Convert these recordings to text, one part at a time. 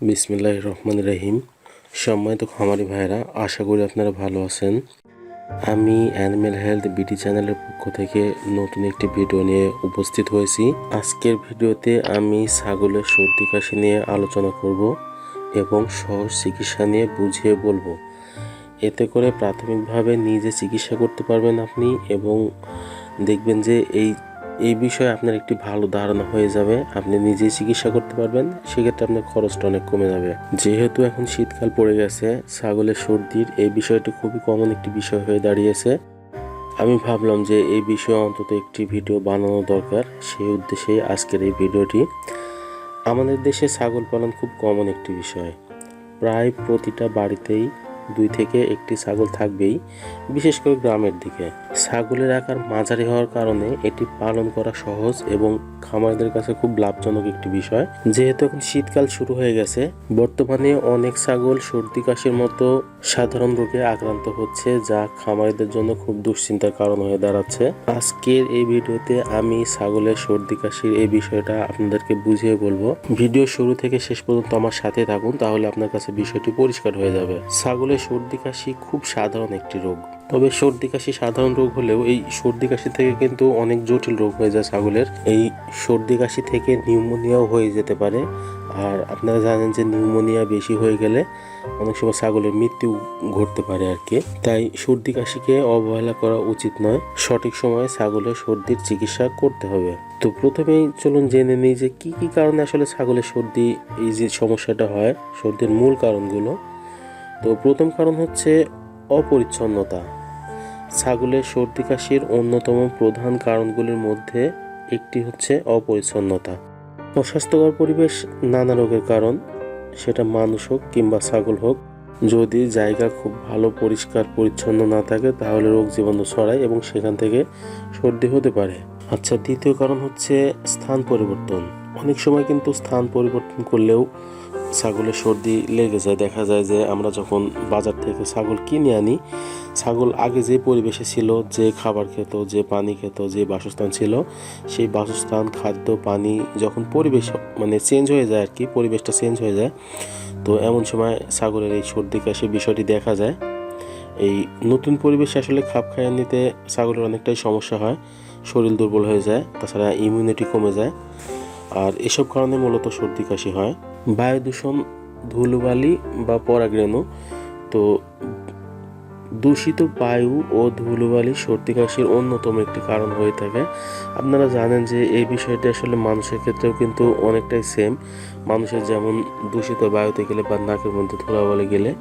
বিসমিল্লাহ রহমান রহিম। সম্মানিত খামারি ভাইরা আশা করি আপনারা ভালো আছেন। আমি অ্যানিমেল হেলথ বিডি চ্যানেলের পক্ষ থেকে নতুন একটি ভিডিও নিয়ে উপস্থিত হয়েছি। আজকের ভিডিওতে আমি ছাগলের সর্দি কাশি নিয়ে আলোচনা করব এবং সহজ চিকিৎসা নিয়ে বুঝিয়ে বলব। এতে করে প্রাথমিকভাবে নিজে চিকিৎসা করতে পারবেন আপনি এবং দেখবেন যে এই এই বিষয়ে আপনার একটি ভালো ধারণা হয়ে যাবে, আপনি নিজেই চিকিৎসা করতে পারবেন, সেক্ষেত্রে আপনার খরচটা অনেক কমে যাবে। যেহেতু এখন শীতকাল পড়ে গেছে, ছাগলের সর্দির এই বিষয়টি খুবই কমন একটি বিষয় হয়ে দাঁড়িয়েছে। আমি ভাবলাম যে এই বিষয়ে অন্তত একটি ভিডিও বানানো দরকার, সেই উদ্দেশ্যেই আজকের এই ভিডিওটি। আমাদের দেশে ছাগল পালন খুব কমন একটি বিষয়। প্রায় প্রতিটা বাড়িতেই দুই থেকে একটি ছাগল থাকবেই, বিশেষ করে গ্রামের দিকে। ছাগলের আকার মাঝারি হওয়ার কারণে এটি পালন করা সহজ এবং খামারদের কাছে খুব লাভজনক একটি বিষয়। যেহেতু এখন শীতকাল শুরু হয়ে গেছে, বর্তমানে অনেক ছাগল সর্দি কাশির মতো সাধারণ রোগে আক্রান্ত হচ্ছে, যা খামারিদের জন্য খুব দুশ্চিন্তার কারণ হয়ে দাঁড়াচ্ছে। আজকের এই ভিডিওতে আমি ছাগলের সর্দি কাশির এই বিষয়টা আপনাদেরকে বুঝিয়ে বলব। ভিডিও শুরু থেকে শেষ পর্যন্ত আমার সাথে থাকুন, তাহলে আপনার কাছে বিষয়টি পরিষ্কার হয়ে যাবে। ছাগলের সর্দি কাশি খুব সাধারণ একটি রোগ। তবে সর্দি কাশি সাধারণ রোগ হলেও এই সর্দি কাশি থেকে কিন্তু অনেক জটিল রোগ হয়ে যায় ছাগলের। এই সর্দি কাশি থেকে নিউমোনিয়াও হয়ে যেতে পারে। আর আপনারা জানেন যে নিউমোনিয়া বেশি হয়ে গেলে অনেক সময় ছাগলের মৃত্যু ঘটতে পারে আর কি। তাই সর্দি কাশিকে অবহেলা করা উচিত নয়। সঠিক সময়ে ছাগলের সর্দির চিকিৎসা করতে হবে। তো প্রথমেই চলুন জেনে নিই যে কি কি কারণে আসলে ছাগলের সর্দি, এই যে সমস্যাটা হয়, সর্দির মূল কারণগুলো। তো প্রথম কারণ হচ্ছে অপরিচ্ছন্নতা। ছাগলের সর্দি কাশির অন্যতম প্রধান কারণগুলির মধ্যে একটি হচ্ছে অপরিচ্ছন্নতা। অস্বাস্থ্যকর পরিবেশ নানা রোগের কারণ, সেটা মানুষ হোক কিংবা ছাগল হোক। যদি জায়গা খুব ভালো, পরিষ্কার, পরিচ্ছন্ন না থাকে, তাহলে রোগ জীবাণু ছড়ায় এবং সেখান থেকে সর্দি হতে পারে। আচ্ছা দ্বিতীয় কারণ হচ্ছে স্থান পরিবর্তন। অনেক সময় কিন্তু স্থান পরিবর্তন করলেও ছাগলের সর্দি লেগে যায়, দেখা যায় যে আমরা যখন বাজার থেকে ছাগল কিনে আনি, ছাগল আগে যে পরিবেশে ছিল, যে খাবার খেত, যে পানি খেত, যে বাসস্থান ছিল, সেই বাসস্থান, খাদ্য, পানি যখন পরিবেশ মানে চেঞ্জ হয়ে যায় আর কি, পরিবেশটা চেঞ্জ হয়ে যায়, তো এমন সময় ছাগলের এই সর্দি কাশি বিষয়টি দেখা যায়। এই নতুন পরিবেশে আসলে খাপ খাইয়ে নিতে ছাগলের অনেকটাই সমস্যা হয়, শরীর দুর্বল হয়ে যায়, তাছাড়া ইমিউনিটি কমে যায়, আর এসব কারণে মূলত সর্দি কাশি হয়। বায়ু দূষণ ধুলোবালি বা পরাগরেণু। তো দূষিত বায়ু ও ধুলোবালি সর্দি কাশির অন্যতম একটি কারণ হয়ে থাকে। আপনারা জানেন যে এই বিষয়টি আসলে মানুষের ক্ষেত্রেও কিন্তু অনেকটাই সেম মানুষের যেমন দূষিত বায়ুতে গেলে বা নাকের মধ্যে ধুলাবালি গেলে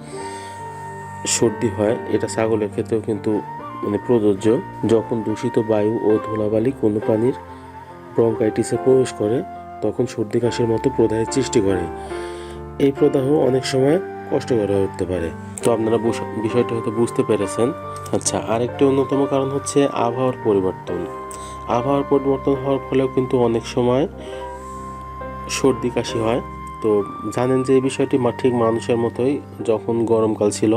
সর্দি হয়, এটা ছাগলের ক্ষেত্রেও কিন্তু মানে প্রযোজ্য। যখন দূষিত বায়ু ও ধুলাবালি কোনো প্রাণীর ব্রঙ্কাইটিসে প্রবেশ করে তখন সর্দি কাশির মতো প্রদাহের সৃষ্টি করে। এই প্রদাহ অনেক সময় কষ্টকর হয়ে উঠতে পারে। তো আপনারা বিষয়টা হয়তো বুঝতে পেরেছেন। আচ্ছা আরেকটি অন্যতম কারণ হচ্ছে আবহাওয়ার পরিবর্তন। আবহাওয়ার পরিবর্তন হওয়ার ফলেও কিন্তু অনেক সময় সর্দি কাশি হয়। তো জানেন যে এই বিষয়টি ঠিক মানুষের মতোই যখন গরমকাল ছিল,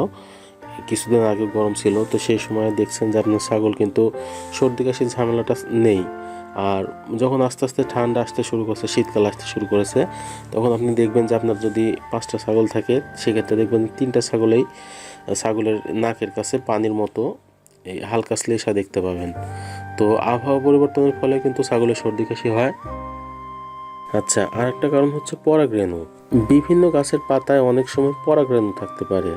কিছুদিন আগে গরম ছিল, তো সেই সময় দেখছেন যে আপনার ছাগল কিন্তু সর্দি কাশির ঝামেলাটা নেই। আর যখন আস্তে আস্তে ঠান্ডা আসতে শুরু করছে, শীতকাল আসতে শুরু করেছে, তখন আপনি দেখবেন যে আপনার যদি পাঁচটা ছাগল থাকে, সেক্ষেত্রে দেখবেন তিনটা ছাগলেই ছাগলের নাকের কাছে পানির মতো এই হালকা শ্লেষা দেখতে পাবেন। তো আবহাওয়া পরিবর্তনের ফলে কিন্তু ছাগলের সর্দি কাশি হয়। আচ্ছা আর একটা কারণ হচ্ছে পরাগরেণু। বিভিন্ন গাছের পাতায় অনেক সময় পরাগরেণু থাকতে পারে।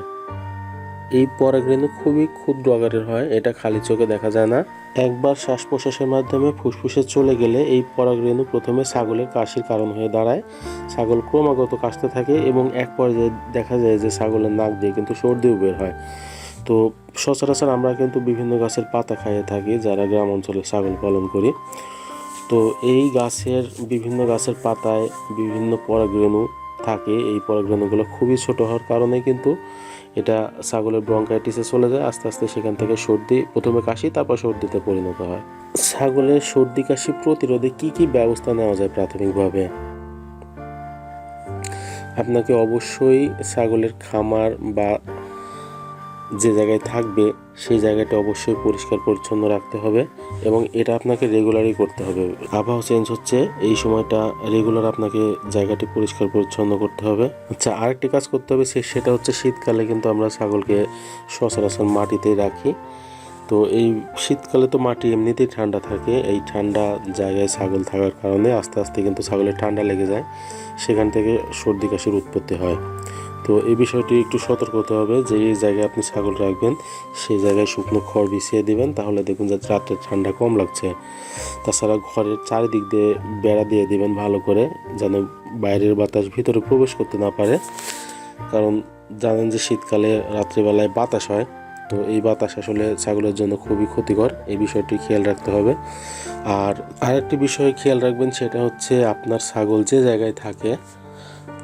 এই পরাগরেণু খুবই ক্ষুদ্র আকারের হয়, এটা খালি চোখে দেখা যায় না। একবার শ্বাস প্রশ্বাসের মাধ্যমে ফুসফুসে চলে গেলে এই পরাগরেণু প্রথমে ছাগলের কাশির কারণ হয়ে দাঁড়ায়। ছাগল ক্রমাগত কাশতে থাকে এবং এক পর্যায়ে দেখা যায় যে ছাগলের নাক দিয়ে কিন্তু সর্দিও বের হয়। তো সচরাচর আমরা কিন্তু বিভিন্ন গাছের পাতা খাইয়ে থাকি, যারা গ্রাম অঞ্চলে ছাগল পালন করি। তো এই গাছের বিভিন্ন গাছের পাতায় বিভিন্ন পরাগরেণু থাকে। এই পরাগরেণুগুলো খুবই ছোট হওয়ার কারণে কিন্তু এটা ছাগলের ব্রঙ্কাইটিসে চলে যায়, আস্তে আস্তে সেখান থেকে সর্দি, প্রথমে কাশি, তারপর সর্দিতে পরিণত হয়। ছাগলের সর্দি কাশি প্রতিরোধে কি কি ব্যবস্থা নেওয়া যায় প্রাথমিকভাবে? আপনাকে অবশ্যই ছাগলের খামার বা যে জায়গায় থাকবে, সেই জায়গাটা অবশ্যই পরিষ্কার, পরিচ্ছন্ন রাখতে হবে এবং এটা আপনাকে রেগুলারই করতে হবে। আবহাওয়া চেঞ্জ হচ্ছে, এই সময়টা রেগুলার আপনাকে জায়গাটি পরিষ্কার, পরিচ্ছন্ন করতে হবে। আচ্ছা আরেকটি কাজ করতে হবে সেটা হচ্ছে শীতকালে কিন্তু আমরা ছাগলকে সচরাচর মাটিতেই রাখি। তো এই শীতকালে তো মাটি এমনিতেই ঠান্ডা থাকে, এই ঠান্ডা জায়গায় ছাগল থাকার কারণে আস্তে আস্তে কিন্তু ছাগলের ঠান্ডা লেগে যায়। সেখান থেকে সর্দি, কাশির উৎপত্তি হয়। তো এই বিষয়টি একটু সতর্ক হতে হবে যে এই জায়গায় আপনি ছাগল রাখবেন, সেই জায়গায় শুকনো খড় বিছিয়ে দেবেন, তাহলে দেখুন যে রাত্রে ঠান্ডা কম লাগছে। তাছাড়া ঘরের চারিদিক দিয়ে বেড়া দিয়ে দিবেন ভালো করে, যেন বাইরের বাতাস ভিতরে প্রবেশ করতে না পারে। কারণ জানেন যে শীতকালে রাত্রিবেলায় বাতাস হয়, তো এই বাতাস আসলে ছাগলের জন্য খুবই ক্ষতিকর, এই বিষয়টি খেয়াল রাখতে হবে। আর আরেকটি বিষয় খেয়াল রাখবেন, সেটা হচ্ছে আপনার ছাগল যে জায়গায় থাকে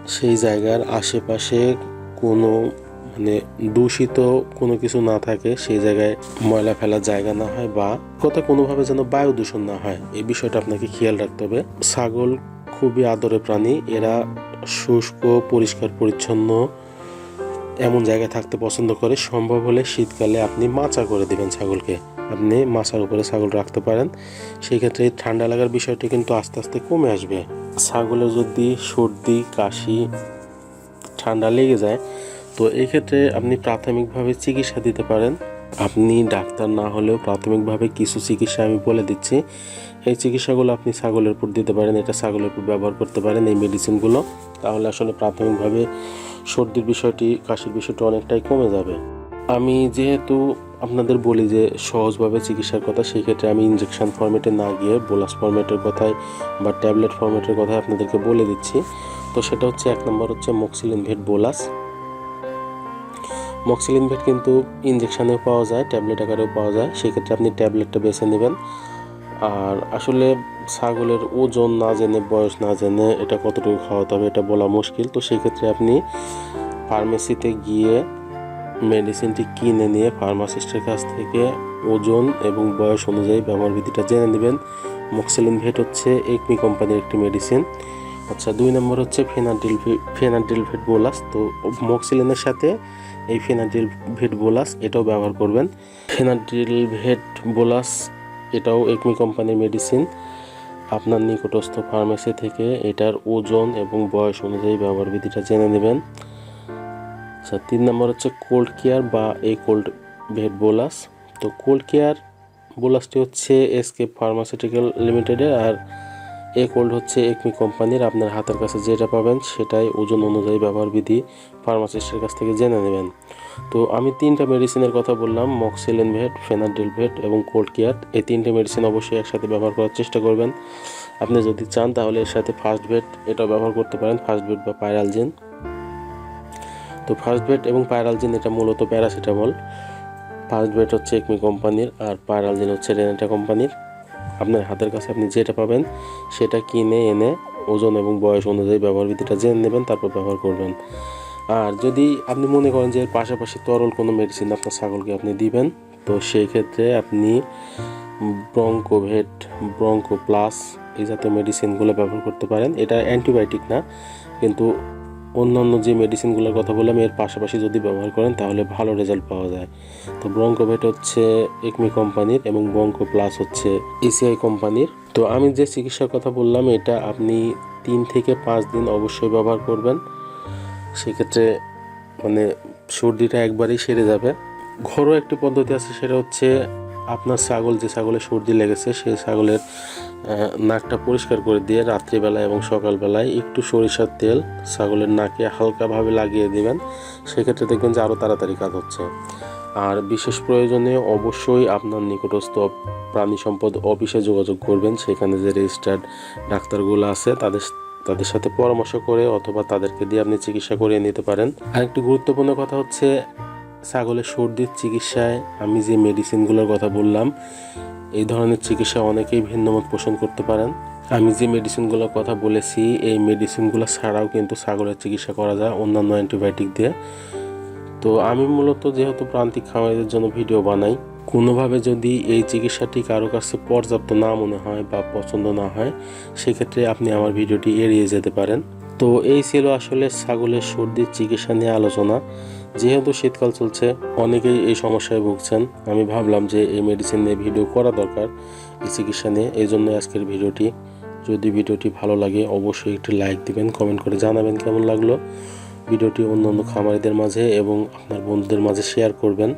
সেই জায়গার আশেপাশে কোনো মানে দূষিত কোনো কিছু না থাকে, সেই জায়গায় ময়লা ফেলার জায়গা না হয় বা কথা কোনোভাবে যেন বায়ু দূষণ না হয়। এই বিষয়টা আপনাকে খেয়াল রাখতে হবে। ছাগল খুবই আদরে প্রাণী, এরা শুষ্ক, পরিষ্কার, পরিচ্ছন্ন এমন জায়গায় থাকতে পছন্দ করে। সম্ভব হলে শীতকালে আপনি মাচা করে দিবেন ছাগলকে। আপনি মাচার উপরে ছাগল রাখতে পারেন। সেই ক্ষেত্রে ঠান্ডা লাগার বিষয়টি কিন্তু আস্তে আস্তে কমে আসবে। ছাগলের যদি সর্দি, কাশি, ঠান্ডা লেগে যায়, তো এই ক্ষেত্রে আপনি প্রাথমিকভাবে চিকিৎসা দিতে পারেন। আপনি ডাক্তার না হলেও প্রাথমিকভাবে কিছু চিকিৎসা আমি বলে দিচ্ছি। এই চিকিৎসাগুলো আপনি ছাগলের উপর দিতে পারেন, এটা ছাগলের উপর ব্যবহার করতে পারেন এই মেডিসিনগুলো। তাহলে আসলে প্রাথমিকভাবে সর্দির বিষয়টি, কাশির বিষয়টি অনেকটাই কমে যাবে। আমি যেহেতু আপনাদের বলি যে সহজভাবে চিকিৎসার কথা সেই ক্ষেত্রে আমি ইনজেকশন ফর্মেটে না গিয়ে বোলাস ফর্মেটের কথায় বা ট্যাবলেট ফর্মেটের কথায় আপনাদেরকে বলে দিচ্ছি। তো সেটা হচ্ছে এক নম্বর হচ্ছে মক্সিলিন ভেট বোলাস মক্সিলিন ভেট কিন্তু ইনজেকশনেও পাওয়া যায় ট্যাবলেট আকারেও পাওয়া যায়। সেক্ষেত্রে আপনি ট্যাবলেটটা বেছে নেবেন। আর আসলে ছাগলের ওজন না জেনে, বয়স না জেনে এটা কতটুকু খাওয়াতে হবে এটা বলা মুশকিল। তো সেক্ষেত্রে আপনি ফার্মেসিতে গিয়ে মেডিসিনটি কিনে নিয়ে ফার্মাসিস্টের কাছ থেকে ওজন এবং বয়স অনুযায়ী ব্যবহার বিধিটা জেনে নেবেন। মক্সিলিন ভেট হচ্ছে একমি কোম্পানির একটি মেডিসিন। আচ্ছা দুই নম্বর হচ্ছে ফেনাডিল ফেনাডিল ভেট বোলাস। তো মক্সিলিনের সাথে এই ফেনাডিল ভেট বোলাস এটাও ব্যবহার করবেন। ফেনাডিল ভেট বোলাস এটাও একমি কোম্পানির মেডিসিন। আপনার নিকটস্থ ফার্মেসি থেকে এটার ওজন এবং বয়স অনুযায়ী ব্যবহার বিধিটা জেনে নেবেন। আচ্ছা তিন নম্বর হচ্ছে কোল্ড কেয়ার বা এই কোল্ড ভেট বোলাস তো কোল্ড কেয়ার বোলাসটি হচ্ছে এসকে ফার্মাসিউটিক্যাল লিমিটেডের আর এ কোল্ড হচ্ছে একমি কোম্পানির আপনার হাতের কাছে যেটা পাবেন সেটাই ওজন অনুযায়ী ব্যবহার বিধি ফার্মাসিস্টের কাছ থেকে জেনে নেবেন। তো আমি তিনটা মেডিসিনের কথা বললাম মক্সিলেন ভেট ফেনাডিল ভেট এবং কোল্ড কেয়ার এই তিনটে মেডিসিন অবশ্যই একসাথে ব্যবহার করার চেষ্টা করবেন। আপনি যদি চান তাহলে এর সাথে ফার্স্ট ভেট এটাও ব্যবহার করতে পারেন ফার্স্ট ভেট বা পায়রালজেন তো ফার্স্ট ভেট এবং পায়রালজিন এটা মূলত প্যারাসিটামল। ফার্স্ট ভেট হচ্ছে একমি কোম্পানির আর পায়রালজিন হচ্ছে রেনেটা কোম্পানির। আপনার হাতের কাছে আপনি যেটা পাবেন সেটা কিনে এনে ওজন এবং বয়স অনুযায়ী ব্যবহার বিধিটা জেনে নেবেন, তারপর ব্যবহার করবেন। আর যদি আপনি মনে করেন যে পাশাপাশি তরল কোনো মেডিসিন আপনার ছাগলকে আপনি দিবেন, তো সেই ক্ষেত্রে আপনি ব্রঙ্কোভেট ব্রঙ্কো প্লাস এই জাতীয় মেডিসিনগুলো ব্যবহার করতে পারেন। এটা অ্যান্টিবায়োটিক না, কিন্তু অন্যান্য যে মেডিসিনগুলোর কথা বললাম, এর পাশাপাশি যদি ব্যবহার করেন, তাহলে ভালো রেজাল্ট পাওয়া যায়। তো ব্রঙ্কোভেট হচ্ছে একমি কোম্পানির এবং ব্রঙ্কো প্লাস হচ্ছে এসিআই কোম্পানির। তো আমি যে চিকিৎসার কথা বললাম, এটা আপনি তিন থেকে পাঁচ দিন অবশ্যই ব্যবহার করবেন। সেক্ষেত্রে মানে সর্দিটা একবারেই সেরে যাবে। ঘরোয়া একটি পদ্ধতি আছে, সেটা হচ্ছে আপনার ছাগল, যে ছাগলের সর্দি লেগেছে সেই ছাগলের নাকটা পরিষ্কার করে দিয়ে রাত্রিবেলায় এবং সকালবেলায় একটু সরিষার তেল ছাগলের নাকে হালকাভাবে লাগিয়ে দিবেন। সেক্ষেত্রে দেখবেন যে আরও তাড়াতাড়ি কাজ হচ্ছে। আর বিশেষ প্রয়োজনে অবশ্যই আপনার নিকটস্থ প্রাণী সম্পদ অফিসে যোগাযোগ করবেন। সেখানে যে রেজিস্টার্ড ডাক্তারগুলো আছে, তাদের তাদের সাথে পরামর্শ করে অথবা তাদেরকে দিয়ে আপনি চিকিৎসা করিয়ে নিতে পারেন। আরেকটি গুরুত্বপূর্ণ কথা হচ্ছে, ছাগলের সর্দির চিকিৎসায় আমি যে মেডিসিনগুলোর কথা বললাম এই ধরনের চিকিৎসা অনেকেই ভিন্নমত পোষণ করতে পারেন। আমি যে মেডিসিনগুলোর কথা বলেছি, এই মেডিসিনগুলো ছাড়াও কিন্তু ছাগলের চিকিৎসা করা যায়, অন্যান্য অ্যান্টিবায়োটিক দিয়ে। তো আমি মূলত যেহেতু প্রান্তিক খামারিদের জন্য ভিডিও বানাই, কোনোভাবে যদি এই চিকিৎসাটি কারও কাছে পর্যাপ্ত না মনে হয় বা পছন্দ না হয়, সেক্ষেত্রে আপনি আমার ভিডিওটি এড়িয়ে যেতে পারেন। তো এই ছিল আসলে ছাগলের সর্দির চিকিৎসা নিয়ে আলোচনা। যেহেতু শীতকাল চলছে, অনেকেই এই সমস্যায় ভুগছেন। আমি ভাবলাম যে এই মেডিসিন নিয়ে ভিডিও করা দরকার, এই চিকিৎসা নিয়ে। এই জন্য আজকের ভিডিওটি। যদি ভিডিওটি ভালো লাগে, অবশ্যই একটি লাইক দিবেন কমেন্ট করে জানাবেন কেমন লাগল। ভিডিওটি অন্য অন্য খামারিদের মাঝে এবং আপনার বন্ধুদের মাঝে শেয়ার করবেন।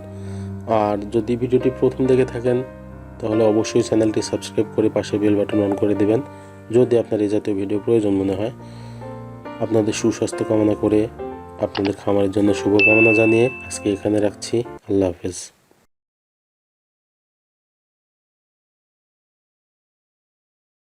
আর যদি ভিডিওটি প্রথম দেখে থাকেন, তাহলে অবশ্যই চ্যানেলটি সাবস্ক্রাইব করে পাশে বেল বাটন অন করে দেবেন। যদি আপনার এই জাতীয় ভিডিও প্রয়োজন মনে হয় আপনাদের সুস্বাস্থ্য কামনা করে আপনাদের খামারের জন্য শুভকামনা জানিয়ে আজকে এখানে রাখছি। আল্লাহ হাফেজ।